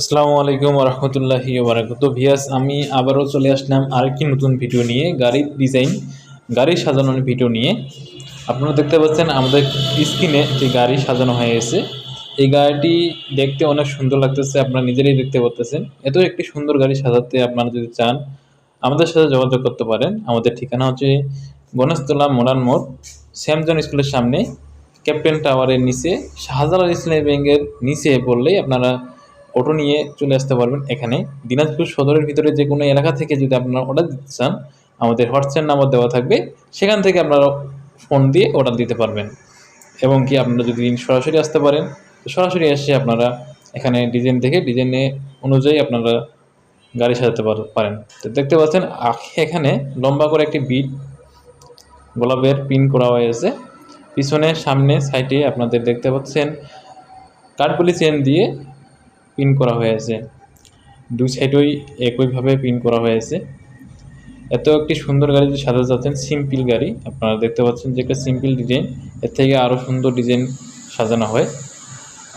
আসসালামু আলাইকুম রহমতুল্লাহি বারাকাত ভিয়াস আমি আবারও চলে আসলাম আরেকটি নতুন ভিডিও নিয়ে গাড়ির ডিজাইন, গাড়ি সাজানোর ভিডিও নিয়ে। আপনারা দেখতে পাচ্ছেন আমাদের স্ক্রিনে যে গাড়ি সাজানো হয়ে গেছে এই গাড়িটি দেখতে অনেক সুন্দর লাগতেছে, আপনারা নিজেরাই দেখতে পাচ্ছেন এত একটি সুন্দর গাড়ি সাজাতে আপনারা যদি চান, আমাদের সাথে যোগাযোগ করতে পারেন। আমাদের ঠিকানা হচ্ছে গণেশতলা মোড়ান মোড় স্যামজন স্কুলের সামনে, ক্যাপ্টেন টাওয়ারের নিচে, শাহজালাল ইসলামী ব্যাংকের নিচে পড়লেই আপনারা অটো নিয়ে চলে আসতে পারবেন এখানে। দিনাজপুর সদরের ভিতরে যে কোনো এলাকা থেকে যদি আপনারা অর্ডার দিতে চান, আমাদের হোয়াটসঅ্যাপ নাম্বার দেওয়া থাকবে। সেখান থেকে আপনারা ফোন দিয়ে অর্ডার দিতে পারবেন। এবং কি আপনারা যদি সরাসরি আসতে পারেন, তো সরাসরি এসে আপনারা এখানে ডিজাইন দেখে ডিজাইনে অনুযায়ী আপনারা গাড়ি সাজাতে পার- পারেন। তো দেখতে পাচ্ছেন এখানে লম্বা করে একটি বিট, গোলাপের পিন করা হয়েছে। পিছনে, সামনে সাইডে আপনাদের দেখতে পাচ্ছেন কাঠগুলি চেন দিয়ে পিন করা হয়েছে দুই সাইডেই একইভাবে পিন করা হয়েছে এত একটি সুন্দর গাড়ি যদি সাজাতে যাচ্ছেন সিম্পল গাড়ি। আপনারা দেখতে পাচ্ছেন যে একটা সিম্পল ডিজাইন এর থেকে আরও সুন্দর ডিজাইন সাজানো হয়।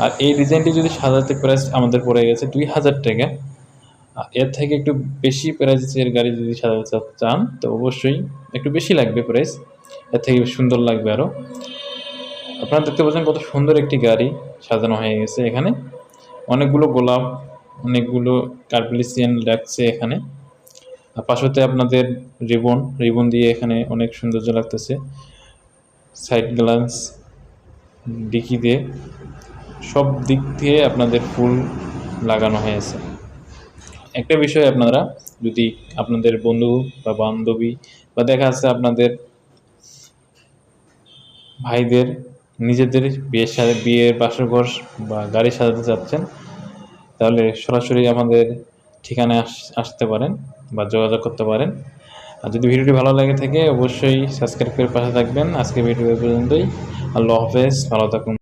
আর এই ডিজাইনটি যদি সাজাতে প্রাইস আমাদের পড়ে গেছে দুই হাজার টাকা। এর থেকে একটু বেশি প্রাইসের গাড়ি যদি সাজাতে চান, তো অবশ্যই একটু বেশি লাগবে প্রাইস এর থেকে সুন্দর লাগবে আরও আপনারা দেখতে পাচ্ছেন কত সুন্দর একটি গাড়ি সাজানো হয়ে গেছে এখানে। অনেকগুলো গোলাপ, অনেকগুলো কার্পিলিসিয়ান লাগছে এখানে। আর পাশতে আপনাদের রিবন রিবন দিয়ে এখানে অনেক সৌন্দর্য লাগতেছে। সাইড গ্লান্স ডিকি দিয়ে সব দিক দিয়ে আপনাদের ফুল লাগানো হয়েছে। একটা বিষয় আপনারা যদি আপনাদের বন্ধু বা বান্ধবী বা দেখা যাচ্ছে আপনাদের ভাইদের নিজেদের বিয়ের সাথে, বিয়ের বাসরঘর বা গাড়ি সাজাতে চাচ্ছেন তাহলে সরাসরি আমাদের ঠিকানায় আস- আসতে পারেন বা যোগাযোগ করতে পারেন। আর যদি ভিডিওটি ভালো লাগে থাকে, অবশ্যই সাবস্ক্রাইব করে পাশে থাকবেন। আজকে ভিডিও পর্যন্তই। আল্লাহ হাফেজ, ভালো থাকুন।